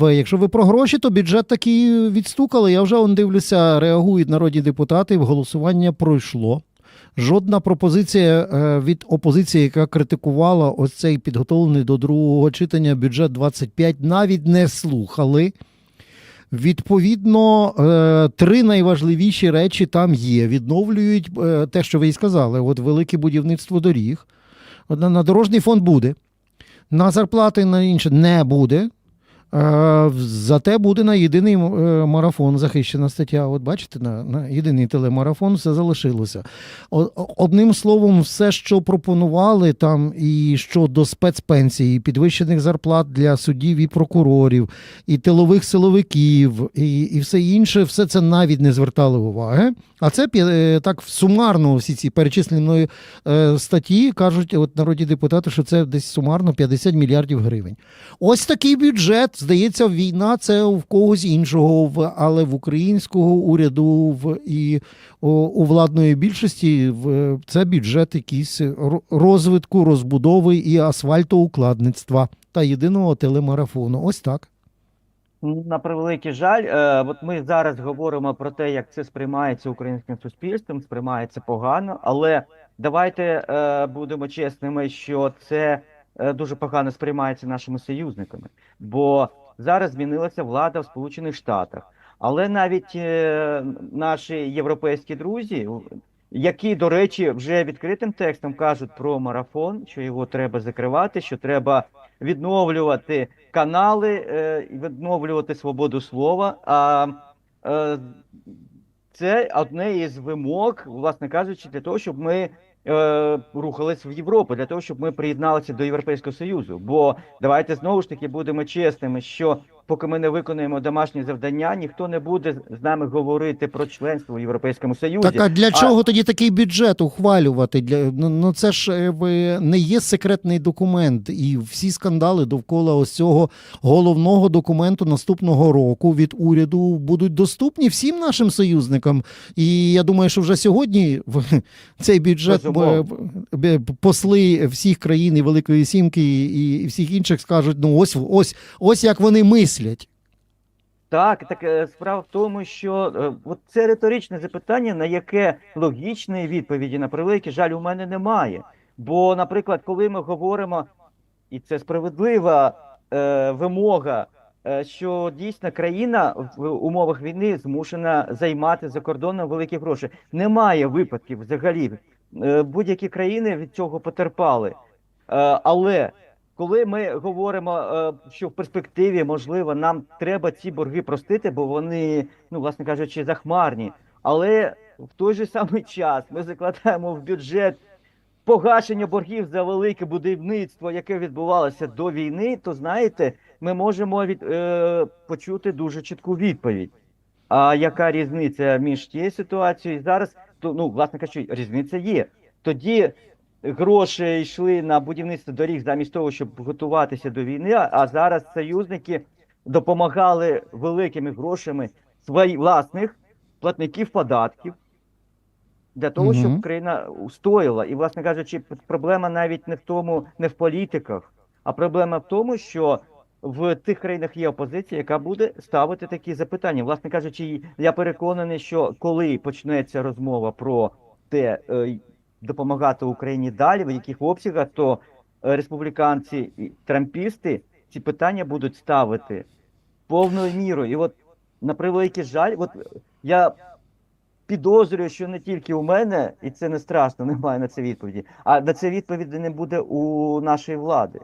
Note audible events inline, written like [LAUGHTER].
Якщо ви про гроші, то бюджет такий відстукали. Я вже он дивлюся, реагують народні депутати. Голосування пройшло. Жодна пропозиція е, від опозиції, яка критикувала ось цей підготовлений до другого читання бюджет 25, навіть не слухали. Відповідно, е, три найважливіші речі там є. Відновлюють е, те, що ви і сказали, от велике будівництво доріг. На дорожній фонд буде, на зарплати на інше не буде. Е, Зате буде на єдиний е, марафон захищена стаття. От бачите, на, на єдиний телемарафон все залишилося. Одним словом, все, що пропонували там, і щодо спецпенсій, і підвищених зарплат для суддів і прокурорів, і тилових силовиків, і, і все інше, все це навіть не звертали уваги. А це е, так сумарно всі ці перечислені е, статті кажуть, от народні депутати, що це десь сумарно 50 мільярдів гривень. Ось такий бюджет. Здається, війна це в когось іншого, але в українського уряду в і у, владної більшості в це бюджет якийсь розвитку, розбудови і асфальтоукладництва та єдиного телемарафону. Ось так. На превеликий жаль, е, от ми зараз говоримо про те, як це сприймається українським суспільством, сприймається погано, але давайте е, будемо чесними, що це дуже погано сприймається нашими союзниками, бо зараз змінилася влада в Сполучених Штатах, але навіть е, наші європейські друзі, які, до речі, вже відкритим текстом кажуть про марафон, що його треба закривати, що треба відновлювати канали, е, відновлювати свободу слова. А е, це одне із вимог, власне кажучи, для того, щоб ми е, рухались в Європу, для того, щоб ми приєдналися до Європейського Союзу. Бо давайте знову ж таки будемо чесними, що поки ми не виконуємо домашні завдання, ніхто не буде з нами говорити про членство в Європейському Союзі. Так а для чого тоді такий бюджет ухвалювати? Для ну, ну це ж е, не є секретний документ, і всі скандали довкола ось цього головного документу наступного року від уряду будуть доступні всім нашим союзникам. І я думаю, що вже сьогодні в [LAUGHS] цей бюджет е, посли всіх країн і Великої Сімки і всіх інших скажуть: ну ось ось ось як вони мислять. Так, так е, справа в тому, що е, от це риторичне запитання, на яке логічної відповіді на превеликий жаль у мене немає. Бо, наприклад, коли ми говоримо, і це справедлива е, вимога, е, що дійсно країна в умовах війни змушена займати за кордоном великі гроші. Немає випадків взагалі. Е, будь-які країни від цього потерпали. Е, але коли ми говоримо, е, що в перспективі можливо нам треба ці борги простити, бо вони, ну власне кажучи, захмарні. Але в той же самий час ми закладаємо в бюджет погашення боргів за велике будівництво, яке відбувалося до війни, то знаєте, ми можемо від, е, почути дуже чітку відповідь. А яка різниця між тією ситуацією і зараз? То ну, власне кажучи, різниця є. Тоді гроші йшли на будівництво доріг замість того, щоб готуватися до війни. а- зараз союзники допомагали великими грошами своїх власних платників податків для того, щоб країна устояла. І, власне кажучи, проблема навіть не в тому, не в політиках, а проблема в тому, що в тих країнах є опозиція, яка буде ставити такі запитання. Власне кажучи, я переконаний, що коли почнеться розмова про те, е, допомагати Україні далі, в яких обсягах, то е, республіканці і трампісти ці питання будуть ставити повною мірою. І от на превеликий жаль, от я підозрюю, що не тільки у мене, і це не страшно, [LAUGHS] немає на це відповіді, а на це відповіді не буде у нашої влади.